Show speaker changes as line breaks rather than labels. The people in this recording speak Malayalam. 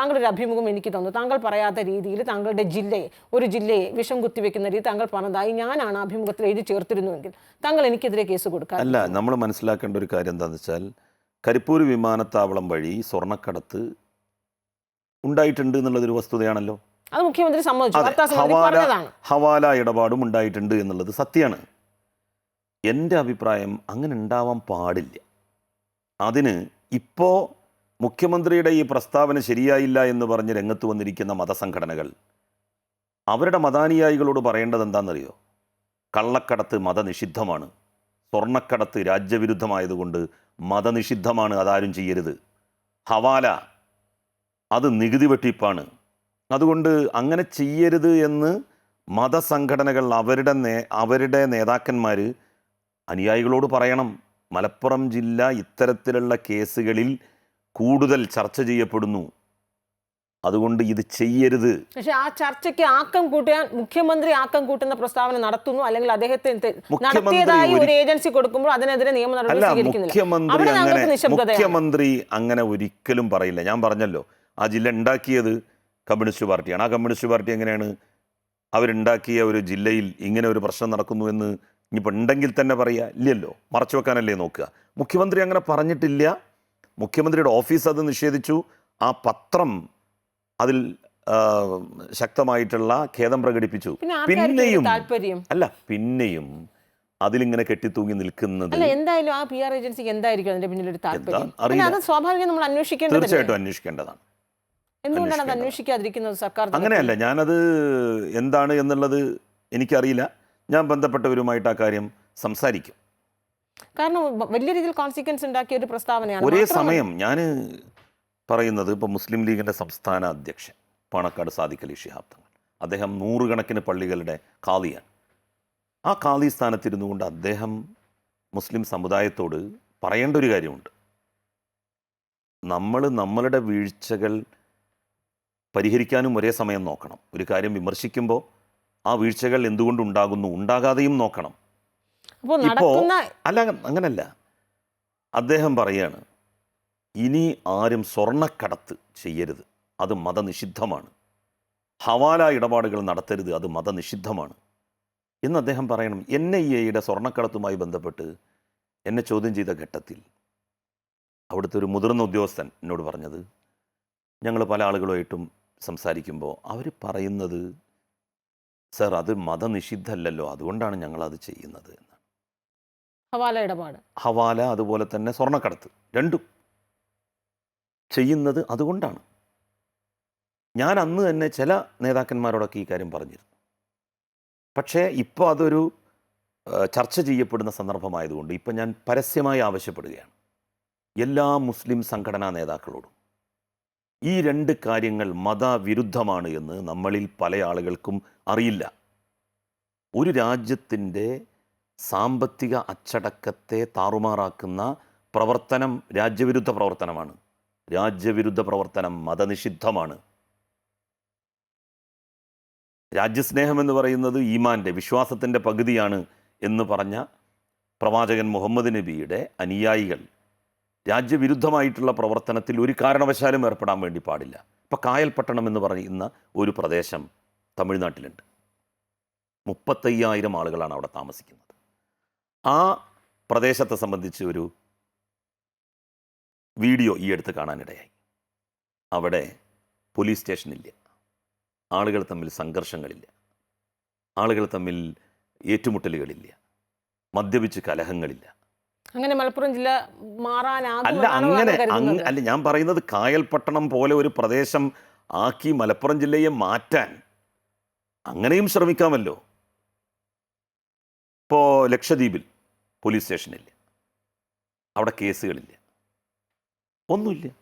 താങ്കളുടെ അഭിമുഖം എനിക്ക് തന്നു. താങ്കൾ പറയാത്ത രീതിയിൽ താങ്കളുടെ ജില്ലയെ ഒരു ജില്ലയെ വിഷം കുത്തിവെക്കുന്ന രീതി താങ്കൾ പറഞ്ഞതായി ഞാനാണ് അഭിമുഖത്തിൽ എഴുതി ചേർത്തിരുന്നുവെങ്കിൽ താങ്കൾ എനിക്കെതിരെ കേസ് കൊടുക്കാം.
അല്ല നമ്മൾ മനസ്സിലാക്കേണ്ട ഒരു കാര്യം എന്താണെന്ന് വെച്ചാൽ കരിപ്പൂർ വിമാനത്താവളം വഴി സ്വർണക്കടത്ത് ഉണ്ടായിട്ടുണ്ട് എന്നുള്ളതൊരു വസ്തുതയാണല്ലോ.
അത് മുഖ്യമന്ത്രി സമ്മതിച്ചു.
ഹവാല ഹവാല ഇടപാടും ഉണ്ടായിട്ടുണ്ട് എന്നുള്ളത് സത്യമാണ്. എന്റെ അഭിപ്രായം അങ്ങനെ ഉണ്ടാവാൻ പാടില്ല. അതിന് ഇപ്പോൾ മുഖ്യമന്ത്രിയുടെ ഈ പ്രസ്താവന ശരിയായില്ല എന്ന് പറഞ്ഞ് രംഗത്ത് വന്നിരിക്കുന്ന മതസംഘടനകൾ അവരുടെ മതാനുയായികളോട് പറയേണ്ടത് എന്താണെന്നറിയോ? കള്ളക്കടത്ത് മതനിഷിദ്ധമാണ്. സ്വർണക്കടത്ത് രാജ്യവിരുദ്ധമായതുകൊണ്ട് മതനിഷിദ്ധമാണ് അതാരും ചെയ്യരുത്. ഹവാല അത് നികുതി വെട്ടിപ്പാണ്. അതുകൊണ്ട് അങ്ങനെ ചെയ്യരുത് എന്ന് മതസംഘടനകൾ അവരുടെ നേ അവരുടെ നേതാക്കന്മാർ അനുയായികളോട് പറയണം. മലപ്പുറം ജില്ല ഇത്തരത്തിലുള്ള കേസുകളിൽ കൂടുതൽ ചർച്ച ചെയ്യപ്പെടുന്നു. അതുകൊണ്ട് ഇത് ചെയ്യരുത്.
പക്ഷെ ആ ചർച്ചയ്ക്ക് ആക്കം കൂട്ടാൻ മുഖ്യമന്ത്രി ആക്കം കൂട്ടുന്ന പ്രസ്താവന നടത്തുന്നു അല്ലെങ്കിൽ അദ്ദേഹത്തെ നടത്തിയതായി
ഒരു-
ഏജൻസി കൊടുക്കുമ്പോൾ അതിനെതിരെ നിയമ നടപടി
മുഖ്യമന്ത്രി അങ്ങനെ മുഖ്യമന്ത്രി അങ്ങനെ ഒരിക്കലും പറയില്ല. ഞാൻ പറഞ്ഞല്ലോ ആ ജില്ല ഉണ്ടാക്കിയത് കമ്മ്യൂണിസ്റ്റ് പാർട്ടിയാണ്. ആ കമ്മ്യൂണിസ്റ്റ് പാർട്ടി എങ്ങനെയാണ് അവരുണ്ടാക്കിയ ഒരു ജില്ലയിൽ ഇങ്ങനെ ഒരു പ്രശ്നം നടക്കുന്നു എന്ന് ഇനിയിപ്പോൾ ഉണ്ടെങ്കിൽ തന്നെ പറയുക ഇല്ലല്ലോ മറച്ചു വെക്കാനല്ലേ നോക്കുക. മുഖ്യമന്ത്രി അങ്ങനെ പറഞ്ഞിട്ടില്ല. മുഖ്യമന്ത്രിയുടെ ഓഫീസ് അത് നിഷേധിച്ചു. ആ പത്രം അതിൽ ശക്തമായിട്ടുള്ള ഖേദം പ്രകടിപ്പിച്ചു. പിന്നെയും അല്ല പിന്നെയും അതിലിങ്ങനെ കെട്ടിത്തൂങ്ങി നിൽക്കുന്നത്
എന്തായാലും ആ പി ആർ ഏജൻസിക്ക് എന്തായിരിക്കും അതിന്റെ പിന്നിൽ ഒരു താല്പര്യം? അത് സ്വാഭാവികം നമ്മൾ അന്വേഷിക്കേണ്ടത്
തീർച്ചയായിട്ടും അന്വേഷിക്കേണ്ടതാണ്.
എന്തുകൊണ്ടാണ് അത് അന്വേഷിക്കാതിരിക്കുന്നത് സർക്കാർ?
അങ്ങനെയല്ല ഞാനത് എന്താണ് എന്നുള്ളത് എനിക്കറിയില്ല. ഞാൻ ബന്ധപ്പെട്ടവരുമായിട്ട് ആ കാര്യം സംസാരിക്കും.
കാരണം വലിയ രീതിയിൽ കോൺസിക്വൻസ് ഉണ്ടാക്കിയ ഒരു പ്രസ്താവനയാണ്.
ഒരേ സമയം ഞാൻ പറയുന്നത് ഇപ്പോൾ മുസ്ലിം ലീഗിന്റെ സംസ്ഥാന അധ്യക്ഷൻ പാണക്കാട് സാദിഖ് അലി ഷിഹാബ് തങ്ങൾ. അദ്ദേഹം നൂറുകണക്കിന് പള്ളികളുടെ ഖാദിയാണ്. ആ ഖാദി സ്ഥാനത്തിരുന്നു കൊണ്ട് അദ്ദേഹം മുസ്ലിം സമുദായത്തോട് പറയേണ്ട ഒരു കാര്യമുണ്ട്. നമ്മൾ നമ്മളുടെ വീഴ്ചകൾ പരിഹരിക്കാനും ഒരേ സമയം നോക്കണം. ഒരു കാര്യം വിമർശിക്കുമ്പോൾ ആ വീഴ്ചകൾ എന്തുകൊണ്ട് ഉണ്ടാകുന്നു ഉണ്ടാകാതെയും നോക്കണം.
അപ്പോൾ
ഇപ്പോ
നടക്കുന്ന
അല്ല അങ്ങനല്ല. അദ്ദേഹം പറയാണ് ഇനി ആരും സ്വർണക്കടത്ത് ചെയ്യരുത്. അത് മതനിഷിദ്ധമാണ്. ഹവാല ഇടപാടുകൾ നടത്തരുത്. അത് മതനിഷിദ്ധമാണ്. എന്ന് അദ്ദേഹം പറയണം എൻ ഐ എയുടെ സ്വർണക്കടത്തുമായി ബന്ധപ്പെട്ട് എന്നെ ചോദ്യം ചെയ്ത ഘട്ടത്തിൽ അവിടുത്തെ ഒരു മുതിർന്ന ഉദ്യോഗസ്ഥൻ എന്നോട് പറഞ്ഞത് ഞങ്ങൾ പല ആളുകളുമായിട്ടും സംസാരിക്കുമ്പോൾ അവർ പറയുന്നത് സർ അത് മതനിഷിദ്ധമല്ലല്ലോ അതുകൊണ്ടാണ് ഞങ്ങളത് ചെയ്യുന്നത്. എന്ന്
ഹവാല ഇടപാട്.
ഹവാല അതുപോലെ തന്നെ സ്വർണക്കടത്ത്. രണ്ടും ചെയ്യുന്നത് അതുകൊണ്ടാണ്. ഞാൻ അന്ന് തന്നെ ചില നേതാക്കന്മാരോടൊക്കെ ഈ കാര്യം പറഞ്ഞിരുന്നു. പക്ഷേ ഇപ്പോൾ അതൊരു ചർച്ച ചെയ്യപ്പെടുന്ന സന്ദർഭമായതുകൊണ്ട് ഇപ്പം ഞാൻ പരസ്യമായി ആവശ്യപ്പെടുകയാണ്. എല്ലാ മുസ്ലിം സംഘടനാ നേതാക്കളോടും ഈ രണ്ട് കാര്യങ്ങൾ മതവിരുദ്ധമാണ് എന്ന് നമ്മളിൽ പല ആളുകൾക്കും അറിയില്ല. ഒരു രാജ്യത്തിന്റെ സാമ്പത്തിക അച്ചടക്കത്തെ താറുമാറാക്കുന്ന പ്രവർത്തനം രാജ്യവിരുദ്ധ പ്രവർത്തനമാണ്. രാജ്യവിരുദ്ധ പ്രവർത്തനം മതനിഷിദ്ധമാണ്. രാജ്യസ്നേഹം എന്ന് പറയുന്നത് ഈമാന്റെ വിശ്വാസത്തിന്റെ പകുതിയാണ് എന്ന് പറഞ്ഞ പ്രവാചകൻ മുഹമ്മദ് നബിയുടെ അനുയായികൾ. രാജ്യവിരുദ്ധമായിട്ടുള്ള പ്രവർത്തനത്തിൽ ഒരു കാരണവശാലും ഏർപ്പെടാൻ വേണ്ടി പാടില്ല. ഇപ്പം കായൽപട്ടണം എന്ന് പറയുന്ന ഒരു പ്രദേശം തമിഴ്നാട്ടിലുണ്ട്. മുപ്പത്തയ്യായിരം ആളുകളാണ് അവിടെ താമസിക്കുന്നത്. ആ പ്രദേശത്തെ സംബന്ധിച്ച് ഒരു വീഡിയോ ഈ അടുത്ത് കാണാനിടയായി. അവിടെ പോലീസ് സ്റ്റേഷനില്ല. ആളുകൾ തമ്മിൽ സംഘർഷങ്ങളില്ല. ആളുകൾ തമ്മിൽ ഏറ്റുമുട്ടലുകളില്ല. മദ്യപിച്ച് കലഹങ്ങളില്ല.
അങ്ങനെ മലപ്പുറം ജില്ല മാറാനാകും
അല്ല അങ്ങനെ? അല്ല ഞാൻ പറയുന്നത് കായൽപട്ടണം പോലെ ഒരു പ്രദേശം ആക്കി മലപ്പുറം ജില്ലയെ മാറ്റാൻ അങ്ങനെയും ശ്രമിക്കാമല്ലോ. ഇപ്പോൾ ലക്ഷദ്വീപിൽ പോലീസ് സ്റ്റേഷനില്ല. അവിടെ കേസുകളില്ല. ഒന്നുമില്ല.